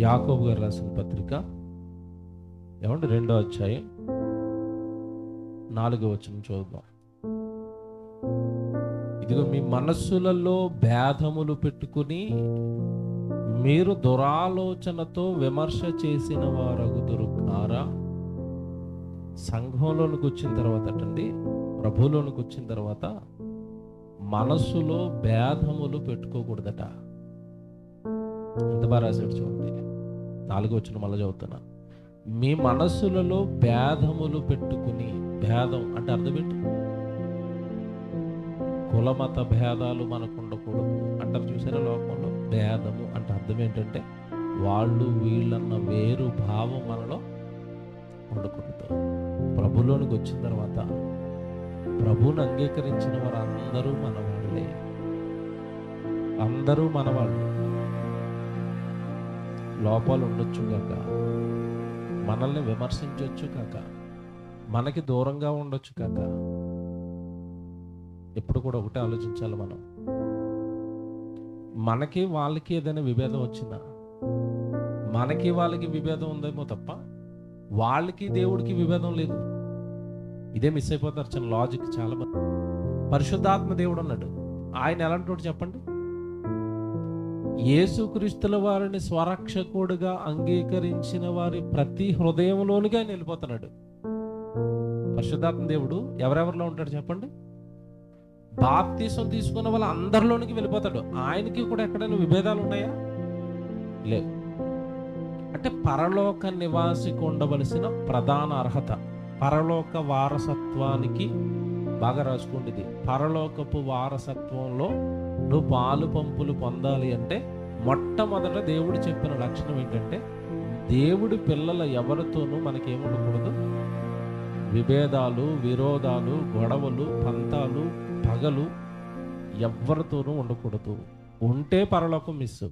యాకోబు గారు రాసిన పత్రిక. ఏమంటే రెండో అధ్యాయం. నాలుగో వచ్చిన చూద్దాం. ఇదిగో మీ మనస్సులలో భేదములు పెట్టుకుని మీరు దురాలోచనతో విమర్శ చేసిన వారు కారా సంఘంలోనికి వచ్చిన తర్వాత అండి ప్రభులోనికి వచ్చిన తర్వాత మనస్సులో భేదములు పెట్టుకోకూడదట. ఎంత బాగా రాశాడు చూడండి. నాలుగో వచ్చిన మళ్ళీ చదువుతున్నా. మీ మనస్సులలో భేదములు పెట్టుకుని భేదం అంటే అర్థం ఏంటి? కులమత భేదాలు మనకు ఉండకూడదు అంటారు చూసారా లోకంలో? భేదము అంటే అర్థం ఏంటంటే వాళ్ళు వీళ్ళన్న వేరు భావం మనలో ఉండకూడదు. ప్రభులోనికి వచ్చిన తర్వాత ప్రభువుని అంగీకరించిన వారు అందరూ మన వాళ్ళే అందరూ మన వాళ్ళు లోపాలు ఉండొచ్చు కాక మనల్ని విమర్శించవచ్చు కాక. మనకి దూరంగా ఉండొచ్చు కాక. ఎప్పుడు కూడా ఒకటే ఆలోచించాలి మనం. మనకి వాళ్ళకి ఏదైనా విభేదం వచ్చిందా మనకి వాళ్ళకి విభేదం ఉందేమో తప్ప వాళ్ళకి దేవుడికి విభేదం లేదు. ఇదే మిస్ అయిపోతారు చిన్న లాజిక్ చాలా మంది పరిశుద్ధాత్మ దేవుడు అన్నాడు. ఆయన ఎలాంటి చెప్పండి? యేసుక్రీస్తుల వారిని స్వరక్షకుడుగా అంగీకరించిన వారి ప్రతి హృదయంలోనికి ఆయన వెళ్ళిపోతున్నాడు పరిశుద్ధాత్మ దేవుడు ఎవరెవరిలో ఉంటాడు చెప్పండి? బాప్తీసం తీసుకున్న వాళ్ళ అందరిలోనికి వెళ్ళిపోతాడు. ఆయనకి కూడా ఎక్కడైనా విభేదాలు ఉన్నాయా? లేవు. అంటే పరలోక నివాసికి ఉండవలసిన ప్రధాన అర్హత పరలోక వారసత్వానికి బాగా రాసుకోండి పరలోకపు వారసత్వంలో నువ్వు పాలు పంపులు పొందాలి అంటే మొట్టమొదట దేవుడు చెప్పిన లక్షణం ఏంటంటే దేవుడి పిల్లల ఎవరితోనూ మనకేముండకూడదు. విభేదాలు విరోధాలు గొడవలు పంతాలు పగలు ఎవరితోనూ ఉండకూడదు. ఉంటే పరలోకం మిస్